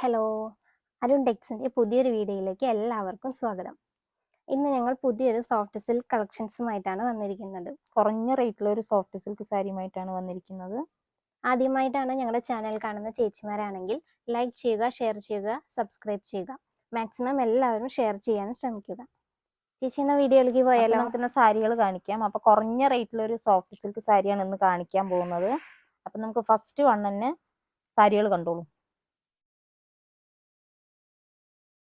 Hello Arun ടെക്സിന്റെ പുതിയൊരു വീഡിയോയിലേക്ക് എല്ലാവർക്കും സ്വാഗതം. ഇന്ന് ഞങ്ങൾ പുതിയൊരു സോഫ്റ്റ് സിൽക്ക് കളക്ഷൻസുമായിട്ടാണ് വന്നിരിക്കുന്നത്. കുറഞ്ഞ റേറ്റിലൊരു സോഫ്റ്റ് സിൽക്ക് സാരിയുമായിട്ടാണ് വന്നിരിക്കുന്നത്. ആദ്യമായിട്ടാണ് ഞങ്ങളുടെ ചാനൽ കാണുന്ന ചേച്ചിമാരാണെങ്കിൽ ലൈക്ക് ചെയ്യുക ഷെയർ ചെയ്യുക സബ്സ്ക്രൈബ് ചെയ്യുക. മാക്സിമം എല്ലാവരും ഷെയർ ചെയ്യാനും ശ്രമിക്കുക. ചേച്ചി എന്ന വീഡിയോയിലേക്ക് പോയാലോ? നമുക്ക് ഇന്ന് സാരികൾ കാണിക്കാം. അപ്പോൾ കുറഞ്ഞ റേറ്റിലൊരു സോഫ്റ്റ് സിൽക്ക് സാരിയാണ് ഇന്ന് കാണിക്കാൻ പോകുന്നത്. അപ്പം നമുക്ക് ഫസ്റ്റ് വൺ തന്നെ സാരികൾ കണ്ടോളൂ.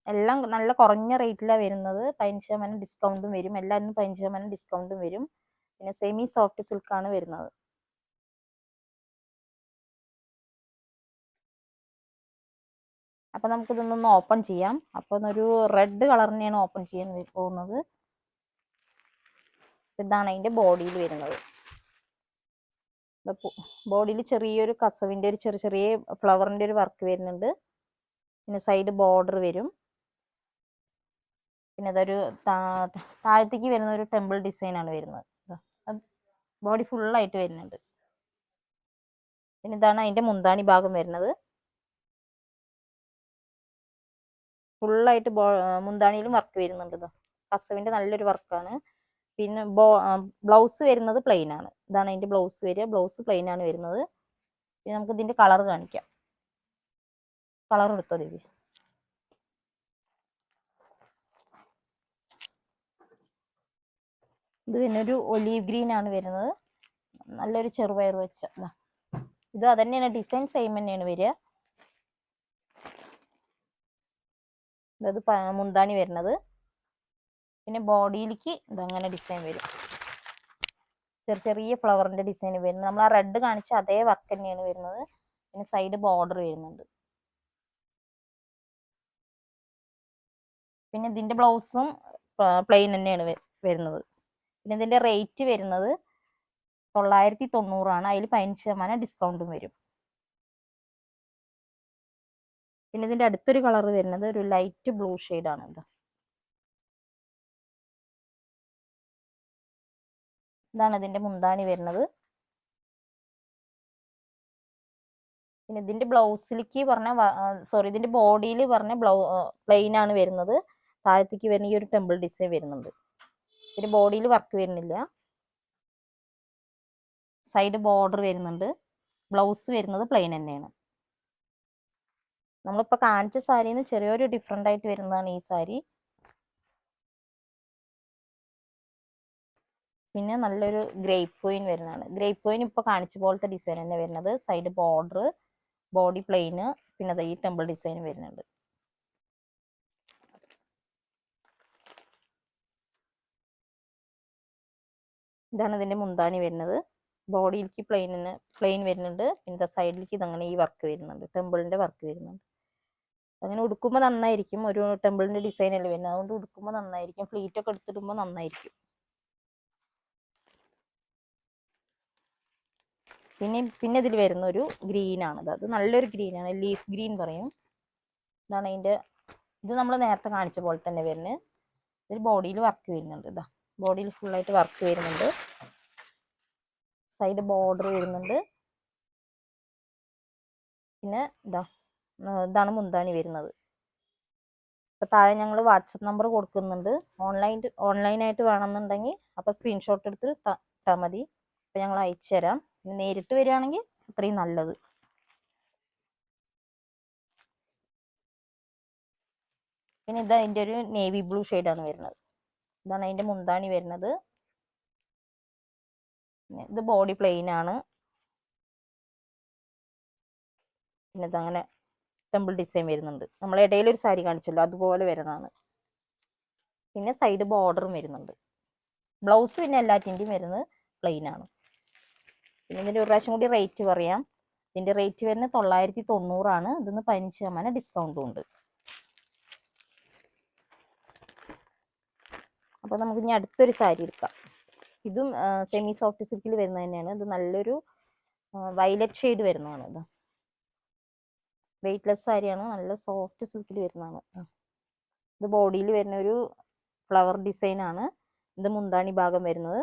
എല്ലാം നല്ല കുറഞ്ഞ റേറ്റിലാണ് വരുന്നത്. പതിനഞ്ച് ശതമാനം ഡിസ്കൗണ്ടും വരും. എല്ലാം പതിനഞ്ച് ശതമാനം ഡിസ്കൗണ്ടും വരും. പിന്നെ സെമി സോഫ്റ്റ് സിൽക്കാണ് വരുന്നത്. അപ്പൊ നമുക്ക് ഇതൊന്നൊന്ന് ഓപ്പൺ ചെയ്യാം. അപ്പോൾ ഒരു റെഡ് കളറിനെയാണ് ഓപ്പൺ ചെയ്യാൻ പോകുന്നത്. ഇതാണ് അതിന്റെ ബോഡിയിൽ വരുന്നത്. ബോഡിയിൽ ചെറിയൊരു കസവിന്റെ ഒരു ചെറിയ ചെറിയ ഫ്ലവറിന്റെ ഒരു വർക്ക് വരുന്നുണ്ട്. പിന്നെ സൈഡ് ബോർഡർ വരും. പിന്നെ അതൊരു താഴത്തേക്ക് വരുന്ന ഒരു ടെമ്പിൾ ഡിസൈൻ ആണ് വരുന്നത് ബോഡി ഫുള്ളായിട്ട് വരുന്നുണ്ട്. പിന്നെ ഇതാണ് അതിന്റെ മുന്താണി ഭാഗം വരുന്നത്. ഫുള്ളായിട്ട് ബോ മുന്താണിയിലും വർക്ക് വരുന്നുണ്ട് ഇതാ കസവിന്റെ നല്ലൊരു വർക്കാണ്. പിന്നെ ബോ ബ്ലൗസ് വരുന്നത് പ്ലെയിൻ ആണ് ഇതാണ് അതിന്റെ ബ്ലൗസ് വരിക. ബ്ലൗസ് പ്ലെയിൻ ആണ് വരുന്നത്. പിന്നെ നമുക്ക് ഇതിന്റെ കളർ കാണിക്കാം. കളർ എടുത്തോ ദേവി ഇത് പിന്നെ ഒരു ഒലീവ് ഗ്രീൻ ആണ് വരുന്നത്. നല്ലൊരു ചെറുപയർ വെച്ച ഇതാ. അതന്നെയാണ് ഡിസൈൻ സെയിം തന്നെയാണ് വരിക. ഇത് മുന്താണി വരുന്നത്. പിന്നെ ബോഡിയിലേക്ക് ഇതങ്ങനെ ഡിസൈൻ വരും. ചെറിയ ചെറിയ ഫ്ലവറിന്റെ ഡിസൈൻ വരുന്നത്. നമ്മൾ ആ റെഡ് കാണിച്ച അതേ വർക്ക് തന്നെയാണ് വരുന്നത്. പിന്നെ സൈഡ് ബോർഡർ വരുന്നുണ്ട്. പിന്നെ ഇതിന്റെ ബ്ലൗസും പ്ലെയിൻ തന്നെയാണ് വരുന്നത്. പിന്നെ ഇതിന്റെ റേറ്റ് വരുന്നത് തൊള്ളായിരത്തി തൊണ്ണൂറാണ് അതിൽ പതിനഞ്ച് ശതമാനം ഡിസ്കൗണ്ടും വരും. പിന്നെ ഇതിന്റെ അടുത്തൊരു കളർ വരുന്നത് ഒരു ലൈറ്റ് ബ്ലൂ ആണ് ഇത്. ഇതാണ് ഇതിന്റെ മുന്താണി വരുന്നത്. പിന്നെ ഇതിന്റെ ബ്ലൗസിലേക്ക് പറഞ്ഞ സോറി ഇതിന്റെ ബോഡിയിൽ പറഞ്ഞ ബ്ലൗ പ്ലെയിൻ ആണ് വരുന്നത്. താഴത്തേക്ക് വരുന്ന ഈ ഒരു ടെമ്പിൾ ഡിസൈൻ വരുന്നുണ്ട്. ഇതിന്റെ ബോഡിയിൽ വർക്ക് വരുന്നില്ല. സൈഡ് ബോർഡർ വരുന്നുണ്ട്. ബ്ലൗസ് വരുന്നത് പ്ലെയിൻ തന്നെയാണ്. നമ്മളിപ്പോൾ കാണിച്ച സാരിന്ന് ചെറിയൊരു ഡിഫറെന്റ് ആയിട്ട് വരുന്നതാണ് ഈ സാരി. പിന്നെ നല്ലൊരു ഗ്രേപ്പ് പോയിൻ വരുന്നതാണ്. ഗ്രേപ്പ് പോയിൻ ഇപ്പോൾ കാണിച്ച പോലത്തെ ഡിസൈൻ തന്നെ വരുന്നത്. സൈഡ് ബോർഡർ ബോഡി പ്ലെയിന് പിന്നെ ഈ ടെമ്പിൾ ഡിസൈൻ വരുന്നുണ്ട്. ഇതാണ് ഇതിന്റെ മുന്താണി വരുന്നത്. ബോഡിയിലേക്ക് പ്ലെയിനിന് പ്ലെയിൻ വരുന്നുണ്ട്. പിന്നെ സൈഡിലേക്ക് ഇതങ്ങനെ ഈ വർക്ക് വരുന്നുണ്ട്. ടെമ്പിളിന്റെ വർക്ക് വരുന്നുണ്ട്. അങ്ങനെ ഉടുക്കുമ്പോൾ നന്നായിരിക്കും. ഒരു ടെമ്പിളിന്റെ ഡിസൈൻ അല്ലേ വരുന്നത്. അതുകൊണ്ട് ഉടുക്കുമ്പോൾ നന്നായിരിക്കും. ഫ്ലീറ്റ് ഒക്കെ എടുത്തിടുമ്പോൾ നന്നായിരിക്കും. പിന്നെ പിന്നെ ഇതിൽ വരുന്ന ഒരു ഗ്രീൻ ആണ് അത് നല്ലൊരു ഗ്രീനാണ്. ലീഫ് ഗ്രീൻ പറയും. ഇതാണ് അതിന്റെ ഇത് നമ്മൾ നേരത്തെ കാണിച്ച പോലെ തന്നെ വരുന്നത്. ഇതിൽ ബോഡിയിൽ വർക്ക് വരുന്നുണ്ട്. ഇതാ. ബോഡിയിൽ ഫുള്ളായിട്ട് വർക്ക് വരുന്നുണ്ട്. സൈഡ് ബോർഡർ വരുന്നുണ്ട്. പിന്നെ ഇതാ ഇതാണ് മുന്താണി വരുന്നത്. അപ്പോൾ താഴെ ഞങ്ങൾ വാട്സപ്പ് നമ്പർ കൊടുക്കുന്നുണ്ട്. ഓൺലൈൻ ഓൺലൈനായിട്ട് വേണമെന്നുണ്ടെങ്കിൽ അപ്പോൾ സ്ക്രീൻഷോട്ട് എടുത്ത് ത- ഇട്ടാൽ മതി. അപ്പോൾ ഞങ്ങൾ അയച്ചു തരാം. നേരിട്ട് വരികയാണെങ്കിൽ അത്രയും നല്ലത്. പിന്നെ ഇത് അതിന്റെ ഒരു നേവി ബ്ലൂ ഷെയ്ഡാണ് വരുന്നത്. ഇതാണ് അതിന്റെ മുന്താണി വരുന്നത്. ഇത് ബോഡി പ്ലെയിൻ ആണ്. പിന്നെ ഇതങ്ങനെ ടെമ്പിൾ ഡിസൈൻ വരുന്നുണ്ട്. നമ്മൾ ഇടയിൽ ഒരു സാരി കാണിച്ചല്ലോ അതുപോലെ വരുന്നതാണ്. പിന്നെ സൈഡ് ബോർഡറും വരുന്നുണ്ട്. ബ്ലൗസ് പിന്നെ എല്ലാറ്റിന്റെയും വരുന്നത് പ്ലെയിൻ ആണ്. പിന്നെ ഇതിന്റെ ഒരു പ്രാവശ്യം കൂടി റേറ്റ് പറയാം. ഇതിന്റെ റേറ്റ് വരുന്നത് തൊള്ളായിരത്തി തൊണ്ണൂറാണ് ഇതിന് പതിനഞ്ച് ശതമാനം ഡിസ്കൗണ്ടും ഉണ്ട്. അപ്പോൾ നമുക്ക് ഇനി അടുത്തൊരു സാരി എടുക്കാം. ഇതും സെമി സോഫ്റ്റ് സിൽക്കിൽ വരുന്നത് തന്നെയാണ്. ഇത് നല്ലൊരു വയലറ്റ് ഷെയ്ഡ് വരുന്നതാണ് ഇത്. വെയ്റ്റ്ലെസ് സാരിയാണ്. നല്ല സോഫ്റ്റ് സിൽക്കിൽ വരുന്നതാണ്. ഇത് ബോഡിയിൽ വരുന്ന ഒരു ഫ്ലവർ ഡിസൈനാണ് ഇത് മുന്താണി ഭാഗം വരുന്നത്.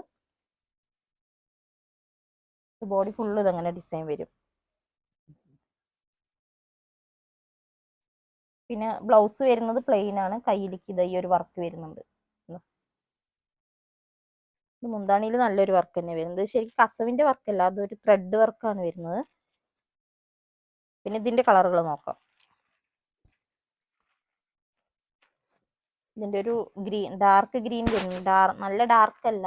ബോഡി ഫുള്ള് ഇതങ്ങനെ ഡിസൈൻ വരും. പിന്നെ ബ്ലൗസ് വരുന്നത് പ്ലെയിൻ ആണ്. കയ്യിലേക്ക് ഇതാ ഈ ഒരു വർക്ക് വരുന്നുണ്ട്. ഇതാ. മുന്താണിയിൽ നല്ലൊരു വർക്ക് തന്നെ വരുന്നത്. ശരിക്കും കസവിന്റെ വർക്കല്ല അതൊരു ത്രെഡ് വർക്കാണ് വരുന്നത്. പിന്നെ ഇതിന്റെ കളറുകൾ നോക്കാം. ഇതിന്റെ ഒരു ഗ്രീൻ ഡാർക്ക് ഗ്രീൻ വരുന്നു. നല്ല ഡാർക്ക് അല്ല.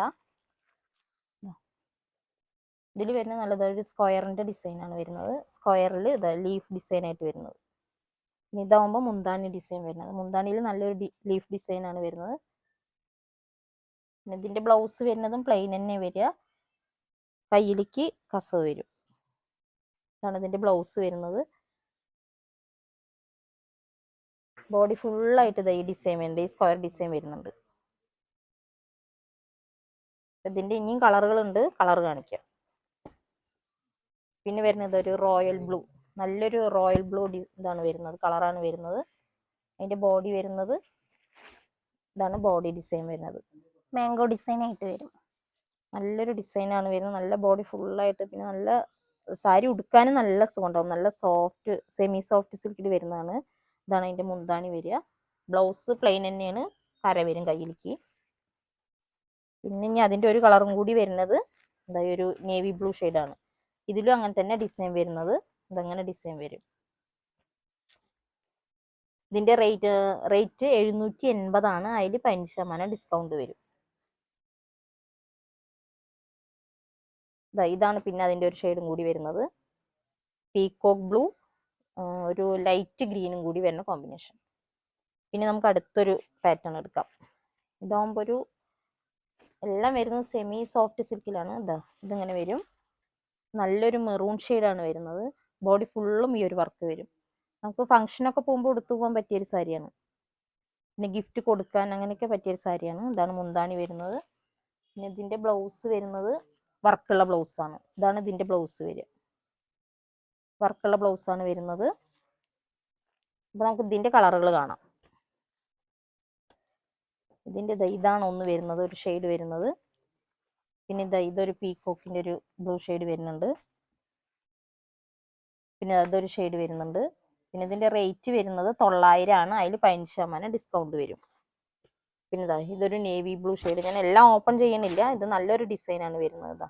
ഇതിൽ വരുന്ന നല്ലത് ഒരു സ്ക്വയറിന്റെ ഡിസൈനാണ് വരുന്നത്. സ്ക്വയറിൽ ഇത് ലീഫ് ഡിസൈൻ ആയിട്ട് വരുന്നത്. ഇതാവുമ്പോൾ മുന്താണി ഡിസൈൻ വരുന്നത്. മുന്താണിയിൽ നല്ലൊരു ലീഫ് ഡിസൈനാണ് വരുന്നത്. പിന്നെ ഇതിന്റെ ബ്ലൗസ് വരുന്നതും പ്ലെയിൻ തന്നെ വരിക. കയ്യിലേക്ക് കസവ് വരും. ഇതാണ് ഇതിന്റെ ബ്ലൗസ് വരുന്നത്. ബോഡി ഫുള്ളായിട്ട് ഇതാ ഈ ഡിസൈൻ വരുന്നുണ്ട് ഈ സ്ക്വയർ ഡിസൈൻ വരുന്നുണ്ട്. ഇതിന്റെ ഇനിയും കളറുകളുണ്ട് കളർ കാണിക്കാം. പിന്നെ വരുന്നത് ഒരു റോയൽ ബ്ലൂ നല്ലൊരു റോയൽ ബ്ലൂ ഇതാണ് വരുന്നത്. കളറാണ് വരുന്നത്. അതിന്റെ ബോഡി വരുന്നത്. ഇതാണ് ബോഡി ഡിസൈൻ വരുന്നത്. മാംഗോ ഡിസൈൻ ആയിട്ട് വരും. നല്ലൊരു ഡിസൈനാണ് വരുന്നത്. നല്ല ബോഡി ഫുള്ളായിട്ട് പിന്നെ നല്ല സാരി ഉടുക്കാനും നല്ല സുഖം ഉണ്ടാവും നല്ല സോഫ്റ്റ് സെമി സോഫ്റ്റ് സിൽക്കിൽ വരുന്നതാണ്. ഇതാണ് അതിന്റെ മുന്താണി വരിക. ബ്ലൗസ് പ്ലെയിൻ തന്നെയാണ് കര വരും കയ്യിലേക്ക്. പിന്നെ ഇനി അതിന്റെ ഒരു കളറും കൂടി വരുന്നത് എന്താ ഒരു നേവി ബ്ലൂ ആണ്. ഇതിലും അങ്ങനെ തന്നെ ഡിസൈൻ വരുന്നത്. ഇതങ്ങനെ ഡിസൈൻ വരും. ഇതിന്റെ റേറ്റ് റേറ്റ് എഴുന്നൂറ്റി എൺപതാണ്. അതിൽ പതിനഞ്ച് ശതമാനം ഡിസ്കൗണ്ട് വരും. ഇതാണ് പിന്നെ അതിന്റെ ഒരു ഷെയ്ഡും കൂടി വരുന്നത്. പീകോക്ക് ബ്ലൂ ഒരു ലൈറ്റ് ഗ്രീനും കൂടി വരുന്ന കോമ്പിനേഷൻ പിന്നെ നമുക്ക് അടുത്തൊരു പാറ്റേൺ എടുക്കാം. ഇതാകുമ്പോൾ ഒരു എല്ലാം വരുന്നത് സെമി സോഫ്റ്റ് സിൽക്കിലാണ് ഇതാ ഇതിങ്ങനെ വരും. നല്ലൊരു മെറൂൺ ഷെയ്ഡാണ് വരുന്നത്. ബോഡി ഫുള്ളും ഈ ഒരു വർക്ക് വരും. നമുക്ക് ഫംഗ്ഷനൊക്കെ പോകുമ്പോൾ എടുത്തു പോകാൻ പറ്റിയൊരു സാരിയാണ്. പിന്നെ ഗിഫ്റ്റ് കൊടുക്കാൻ അങ്ങനെയൊക്കെ പറ്റിയൊരു സാരിയാണ്. ഇതാണ് മുന്താണി വരുന്നത്. പിന്നെ ഇതിന്റെ ബ്ലൗസ് വരുന്നത്. വർക്കുള്ള ബ്ലൗസാണ്. ഇതാണ് ഇതിന്റെ ബ്ലൗസ് വരിക. വർക്കുള്ള ബ്ലൗസാണ് വരുന്നത്. അപ്പൊ നമുക്ക് ഇതിന്റെ കളറുകൾ കാണാം. ഇതിന്റെ ഇതാണ് ഒന്ന് വരുന്നത് ഒരു ഷെയ്ഡ് വരുന്നത്. പിന്നെ ഇതാ ഇതൊരു പീക്കോക്കിന്റെ ഒരു ബ്ലൂ ഷെയ്ഡ് വരുന്നുണ്ട്. പിന്നെ അതൊരു ഷെയ്ഡ് വരുന്നുണ്ട്. പിന്നെ ഇതിന്റെ റേറ്റ് വരുന്നത് തൊള്ളായിരം ആണ്. അതിൽ പതിനഞ്ച് ശതമാനം ഡിസ്കൗണ്ട് വരും. പിന്നെ ഇതാ ഇതൊരു നേവി ബ്ലൂ ഷെയ്ഡ് ഞാൻ എല്ലാം ഓപ്പൺ ചെയ്യണില്ല ഇത് നല്ലൊരു ഡിസൈൻ ആണ് വരുന്നത്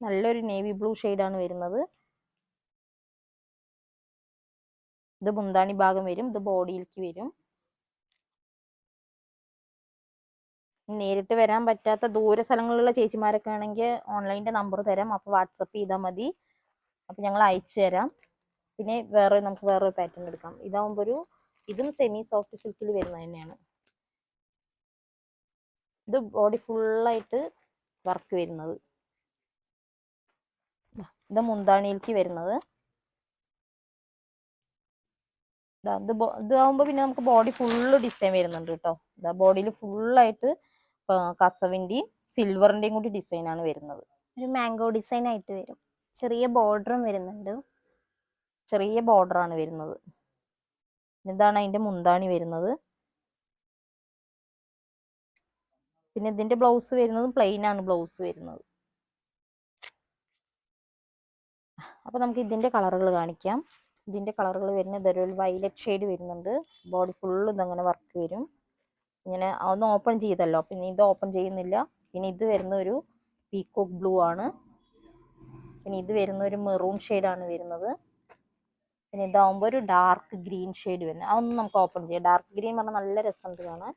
നല്ലൊരു നേവി ബ്ലൂ ആണ് വരുന്നത്. ഇത് മുന്താണി ഭാഗം വരും. ഇത് ബോഡിയിലേക്ക് വരും. നേരിട്ട് വരാൻ പറ്റാത്ത ദൂര സ്ഥലങ്ങളിലുള്ള ചേച്ചിമാരൊക്കെ ആണെങ്കിൽ ഓൺലൈന്റെ നമ്പർ തരാം. അപ്പോൾ വാട്സപ്പ് ചെയ്താൽ മതി. അപ്പോൾ ഞങ്ങൾ അയച്ചു തരാം. പിന്നെ വേറെ നമുക്ക് വേറൊരു പാറ്റേൺ എടുക്കാം. ഇതാവുമ്പോൾ ഒരു ഇതും സെമി സോഫ്റ്റ് സിൽക്കിൽ വരുന്നത് തന്നെയാണ്. ഇത് ബോഡി ഫുള്ളായിട്ട് വർക്ക് വരുന്നത്. ഇത് മുന്താണിയിലേക്ക് വരുന്നത്. ഇത് പിന്നെ നമുക്ക് ബോഡി ഫുള്ള് ഡിസൈൻ വരുന്നുണ്ട് കേട്ടോ ഇതാ ബോഡിയിൽ ഫുള്ളായിട്ട് കസവിന്റെയും സിൽവറിന്റെയും കൂടി ഡിസൈനാണ് വരുന്നത്. ഒരു മാംഗോ ഡിസൈൻ ആയിട്ട് വരും. ചെറിയ ബോർഡറും വരുന്നുണ്ട്. ചെറിയ ബോർഡർ ആണ് വരുന്നത്. ഇതാണ് അതിന്റെ മുന്താണി വരുന്നത്. പിന്നെ ഇതിന്റെ ബ്ലൗസ് വരുന്നത് പ്ലെയിൻ ആണ് ബ്ലൗസ് വരുന്നത്. അപ്പൊ നമുക്ക് ഇതിന്റെ കളറുകൾ കാണിക്കാം. ഇതിന്റെ കളറുകൾ വരുന്നത് ഇതൊരു വൈലറ്റ് ഷെയ്ഡ് വരുന്നുണ്ട്. ബോഡി ഫുള്ള് ഇതങ്ങനെ വർക്ക് വരും. ഇങ്ങനെ ഒന്ന് ഓപ്പൺ ചെയ്തല്ലോ. പിന്നെ ഇത് ഓപ്പൺ ചെയ്യുന്നില്ല. പിന്നെ ഇത് വരുന്ന ഒരു പീക്കോക്ക് ബ്ലൂ ആണ്. പിന്നെ ഇത് വരുന്ന ഒരു മെറൂൺ ഷെയ്ഡാണ് വരുന്നത്. പിന്നെ ഇതാവുമ്പോൾ ഒരു ഡാർക്ക് ഗ്രീൻ ഷെയ്ഡ് വരുന്നത് അതൊന്നും നമുക്ക് ഓപ്പൺ ചെയ്യാം. ഡാർക്ക് ഗ്രീൻ പറഞ്ഞാൽ നല്ല രസമുണ്ട് കാണാൻ.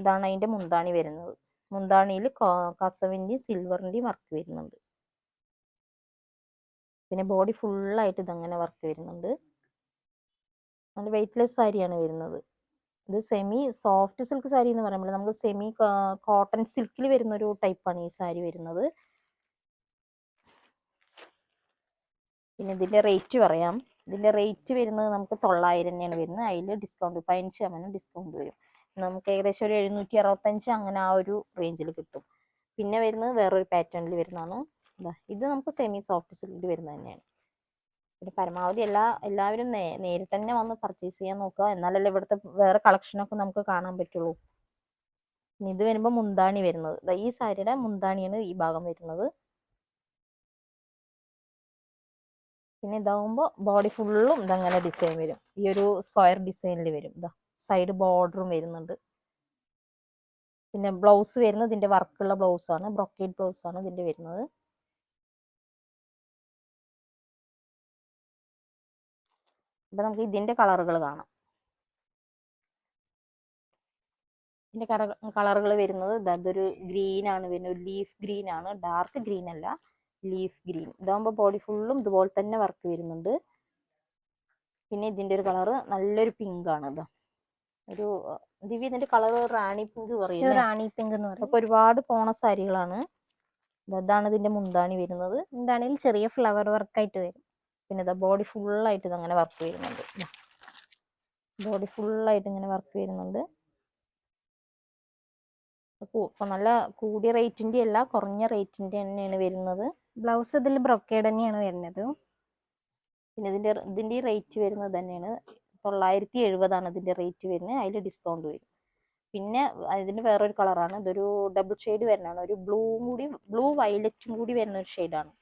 ഇതാണ് അതിന്റെ മുന്താണി വരുന്നത്. മുന്താണിയിൽ കസവിന്റെയും സിൽവറിന്റെയും വർക്ക് വരുന്നുണ്ട്. പിന്നെ ബോഡി ഫുള്ളായിട്ട് ഇതങ്ങനെ വർക്ക് വരുന്നുണ്ട്. നല്ല വെയിറ്റ്ലെസ് സാരിയാണ് വരുന്നത്. ഇത് സെമി സോഫ്റ്റ് സിൽക്ക് സാരി എന്ന് പറയുമ്പോൾ നമുക്ക് സെമി കോട്ടൺ സിൽക്കിൽ വരുന്ന ഒരു ടൈപ്പാണ് ഈ സാരി വരുന്നത്. പിന്നെ ഇതിന്റെ റേറ്റ് പറയാം. ഇതിന്റെ റേറ്റ് വരുന്നത് നമുക്ക് തൊള്ളായിരം തന്നെയാണ് വരുന്നത്. അതിൽ ഡിസ്കൗണ്ട് പതിനഞ്ച് ശതമാനം ഡിസ്കൗണ്ട് വരും. നമുക്ക് ഏകദേശം ഒരു എഴുന്നൂറ്റി അറുപത്തഞ്ച് അങ്ങനെ ആ ഒരു റേഞ്ചിൽ കിട്ടും. പിന്നെ വരുന്നത് വേറൊരു പാറ്റേണിൽ വരുന്നതാണ്. ഇതാ നമുക്ക് സെമി സോഫ്റ്റ് സിൽക്കിൽ വരുന്നത് തന്നെയാണ്. പിന്നെ പരമാവധി എല്ലാ എല്ലാവരും നേ നേരിട്ട് തന്നെ വന്ന് പർച്ചേസ് ചെയ്യാൻ നോക്കുക. എന്നാലല്ലേ ഇവിടുത്തെ വേറെ കളക്ഷനൊക്കെ നമുക്ക് കാണാൻ പറ്റുള്ളൂ. ഇത് വരുമ്പോൾ മുന്താണി വരുന്നത്. ഈ സാരിയുടെ മുന്താണിയാണ് ഈ ഭാഗം വരുന്നത്. പിന്നെ ഇതാവുമ്പോൾ ബോഡി ഫുള്ളും ഇതങ്ങനെ ഡിസൈൻ വരും. ഈ ഒരു സ്ക്വയർ ഡിസൈനിൽ വരും. ഇതാ സൈഡ് ബോർഡറും വരുന്നുണ്ട്. പിന്നെ ബ്ലൗസ് വരുന്നത് ഇതിന്റെ വർക്കുള്ള ബ്ലൗസാണ് ബ്ലൗസ് ആണ്. ഇതിന്റെ വരുന്നത്. ഇവിടെ നമുക്ക് ഇതിന്റെ കളറുകൾ കാണാം. ഇതിന്റെ കളറുകൾ വരുന്നത് ഇതൊരു ഗ്രീനാണ് വരുന്നത് ഒരു ലീഫ് ഗ്രീനാണ് ഡാർക്ക് ഗ്രീൻ അല്ല. ലീഫ് ഗ്രീൻ ഇതാകുമ്പോൾ ബോഡി ഫുള്ളും ഇതുപോലെ തന്നെ വർക്ക് വരുന്നുണ്ട്. പിന്നെ ഇതിന്റെ ഒരു കളറ് നല്ലൊരു പിങ്ക് ആണ് ഇതാ ഒരു ദിവ്യ ഇതിന്റെ കളർ റാണി പിങ്ക് പറയും റാണി പിങ്ക് എന്ന് പറയും. അപ്പൊ ഒരുപാട് പോണ സാരികളാണ്. ഇതാണ് ഇതിന്റെ മുന്താണി വരുന്നത്. എന്താണെങ്കിൽ ചെറിയ ഫ്ലവർ വർക്ക് ആയിട്ട് വരും. പിന്നെ ഇതാ ബോഡി ഫുള്ളായിട്ട് ഇത് അങ്ങനെ വർക്ക് വരുന്നുണ്ട്. ബോഡി ഫുള്ളായിട്ട് ഇങ്ങനെ വർക്ക് വരുന്നുണ്ട്. അപ്പോൾ നല്ല കൂടിയ റേറ്റിന്റെ അല്ല കുറഞ്ഞ റേറ്റിന്റെ തന്നെയാണ് വരുന്നത്. ബ്ലൗസ് ഇതിൽ ബ്രൊക്കേഡ് തന്നെയാണ് വരുന്നത്. പിന്നെ ഇതിന്റെ ഇതിന്റെ റേറ്റ് വരുന്നത് തന്നെയാണ്. തൊള്ളായിരത്തി എഴുപതാണ് ഇതിന്റെ റേറ്റ് വരുന്നത്. അതിൽ ഡിസ്കൗണ്ട് വരും. പിന്നെ ഇതിന്റെ വേറൊരു കളറാണ്. ഇതൊരു ഡബിൾ ഷെയ്ഡ് വരുന്നതാണ്. ഒരു ബ്ലൂവും കൂടി ബ്ലൂ വയലറ്റും കൂടി വരുന്ന ഒരു ഷെയ്ഡാണ്.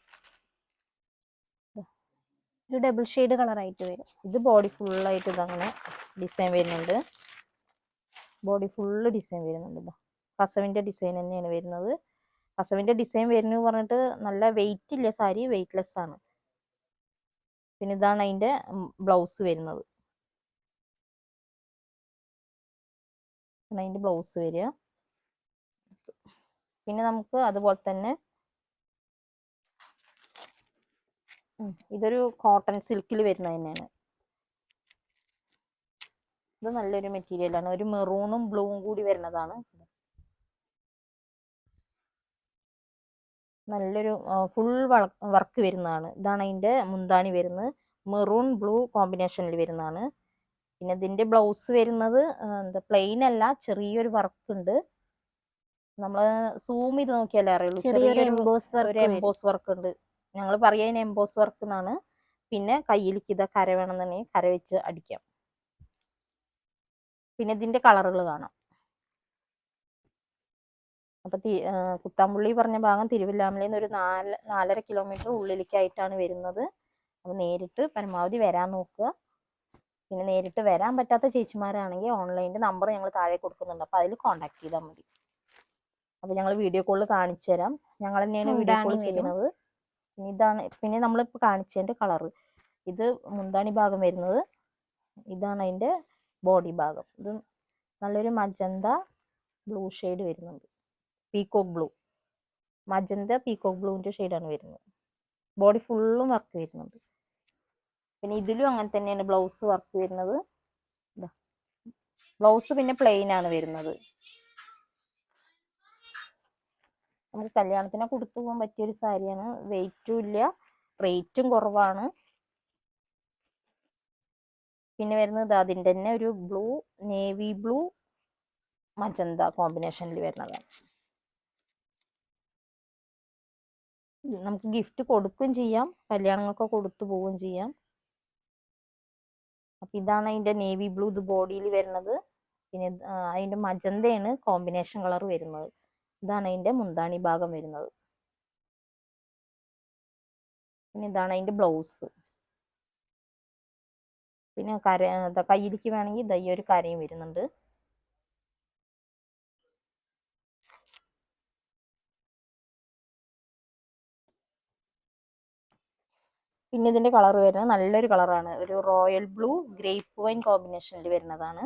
ഒരു ഡബിൾ ഷെയ്ഡ് കളറായിട്ട് വരും. ഇത് ബോഡി ഫുള്ളായിട്ട് ഇതങ്ങനെ ഡിസൈൻ വരുന്നുണ്ട്. ബോഡി ഫുള്ള് ഡിസൈൻ വരുന്നുണ്ട് കസവിന്റെ ഡിസൈൻ തന്നെയാണ് വരുന്നത്. കസവിന്റെ ഡിസൈൻ വരുന്നു പറഞ്ഞിട്ട് നല്ല വെയിറ്റ് ഇല്ല സാരി? വെയിറ്റ്ലെസ് ആണ്. പിന്നെ ഇതാണ് അതിന്റെ ബ്ലൗസ് വരുന്നത്. അതിന്റെ ബ്ലൗസ് വരിക. പിന്നെ നമുക്ക് അതുപോലെ തന്നെ ഇതൊരു കോട്ടൺ സിൽക്കിൽ വരുന്നത് തന്നെയാണ്. ഇത് നല്ലൊരു മെറ്റീരിയലാണ് ഒരു മെറൂണും ബ്ലൂവും കൂടി വരുന്നതാണ് നല്ലൊരു ഫുൾ വർക്ക് വരുന്നതാണ്. ഇതാണ് അതിന്റെ മുന്താണി വരുന്നത്. മെറൂൺ ബ്ലൂ കോമ്പിനേഷനിൽ വരുന്നതാണ്. പിന്നെ ഇതിന്റെ ബ്ലൗസ് വരുന്നത് എന്താ പ്ലെയിൻ അല്ല ചെറിയൊരു വർക്ക് ഉണ്ട്. നമ്മൾ സൂം ചെയ്ത് നോക്കിയാലേ അറിയുള്ളൂ. ചെറിയൊരു എംബോസ് ഒരു വർക്ക് എംബോസ് വർക്ക് ഉണ്ട്. ഞങ്ങൾ പറയുന്നതിന് എംബോസ് വർക്ക് എന്നാണ്. പിന്നെ കയ്യിലേക്ക് ഇതാ കര വേണമെന്നുണ്ടെങ്കിൽ കര വെച്ച് അടിക്കാം. പിന്നെ ഇതിന്റെ കളറുകൾ കാണാം. അപ്പൊ തി- കുത്താമ്പുള്ളി പറഞ്ഞ ഭാഗം തിരുവല്ലാമലയിൽ നിന്ന് ഒരു നാല് നാലര കിലോമീറ്റർ ഉള്ളിലേക്കായിട്ടാണ് വരുന്നത്. അപ്പൊ നേരിട്ട് പരമാവധി വരാൻ നോക്കുക. പിന്നെ നേരിട്ട് വരാൻ പറ്റാത്ത ചേച്ചിമാരാണെങ്കിൽ ഓൺലൈനിന്റെ നമ്പർ ഞങ്ങൾ താഴെ കൊടുക്കുന്നുണ്ട്. അപ്പൊ അതിൽ കോൺടാക്ട് ചെയ്താൽ മതി. അപ്പൊ ഞങ്ങൾ വീഡിയോ കോളിൽ കാണിച്ചു തരാം ഞങ്ങൾ തന്നെയാണ് വീഡിയോ കോൾ ചെയ്യുന്നത്. പിന്നെ ഇതാണ് പിന്നെ നമ്മളിപ്പോൾ കാണിച്ചതിന്റെ കളറ്. ഇത് മുന്താണി ഭാഗം വരുന്നത്. ഇതാണ് അതിന്റെ ബോഡി ഭാഗം. ഇത് നല്ലൊരു മജന്ത ബ്ലൂ ഷെയ്ഡ് വരുന്നുണ്ട്. പീകോക്ക് ബ്ലൂ മജന്ത പീകോക്ക് ബ്ലൂവിന്റെ ഷെയ്ഡാണ് വരുന്നത്. ബോഡി ഫുള്ളും വർക്ക് വരുന്നുണ്ട്. പിന്നെ ഇതിലും അങ്ങനെ തന്നെയാണ് ബ്ലൗസ് വർക്ക് വരുന്നത്. ബ്ലൗസ് പിന്നെ പ്ലെയിൻ ആണ് വരുന്നത്. നമുക്ക് കല്യാണത്തിന് കൊടുത്തു പോകാൻ പറ്റിയൊരു സാരിയാണ് വെയിറ്റും ഇല്ല. റേറ്റും കുറവാണ്. പിന്നെ വരുന്നത് അതിന്റെ തന്നെ ഒരു ബ്ലൂ നേവി ബ്ലൂ മജന്ത കോമ്പിനേഷനിൽ വരുന്നതാണ്. നമുക്ക് ഗിഫ്റ്റ് കൊടുക്കുകയും ചെയ്യാം. കല്യാണങ്ങൾക്ക് കൊടുത്തു പോവുകയും ചെയ്യാം. അപ്പൊ ഇതാണ് അതിന്റെ നേവി ബ്ലൂ ഇത് ബോഡിയിൽ വരുന്നത്. പിന്നെ അതിന്റെ മജന്തയാണ് കോമ്പിനേഷൻ കളർ വരുന്നത്. ഇതാണ് അതിന്റെ മുന്താണി ഭാഗം വരുന്നത്. പിന്നെ ഇതാണ് അതിന്റെ ബ്ലൗസ് പിന്നെ കര കയ്യിലേക്ക് വേണമെങ്കിൽ ദയ്യ ഒരു കരയും വരുന്നുണ്ട്. പിന്നെ ഇതിന്റെ കളർ വരുന്നത് നല്ലൊരു കളറാണ് ഒരു റോയൽ ബ്ലൂ ഗ്രേപ്പ് വൈൻ കോമ്പിനേഷനിൽ വരുന്നതാണ്.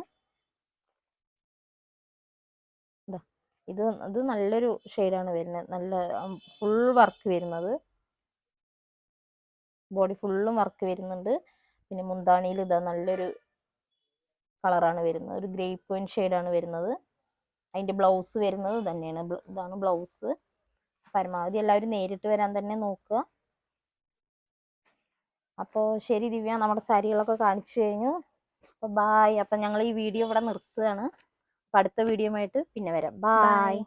ഇത് ഇത് നല്ലൊരു ഷെയ്ഡാണ് വരുന്നത്. നല്ല ഫുൾ വർക്ക് വരുന്നത്. ബോഡി ഫുള്ളും വർക്ക് വരുന്നുണ്ട്. പിന്നെ മുന്താണിയിൽ ഇതാ നല്ലൊരു കളറാണ് വരുന്നത്. ഒരു ഗ്രേപ്പ് വൈൻ ഷെയ്ഡാണ് വരുന്നത്. അതിന്റെ ബ്ലൗസ് വരുന്നത് തന്നെയാണ് ഇതാണ് ബ്ലൗസ് പരമാവധി എല്ലാവരും നേരിട്ട് വരാൻ തന്നെ നോക്കുക. അപ്പോൾ ശരി ദിവ്യ നമ്മുടെ സാരികളൊക്കെ കാണിച്ചു കഴിഞ്ഞു. അപ്പോൾ ബായ് അപ്പം ഞങ്ങൾ ഈ വീഡിയോ ഇവിടെ നിർത്തുകയാണ്. അപ്പം അടുത്ത വീഡിയോ ആയിട്ട് പിന്നെ വരാം. ബായ്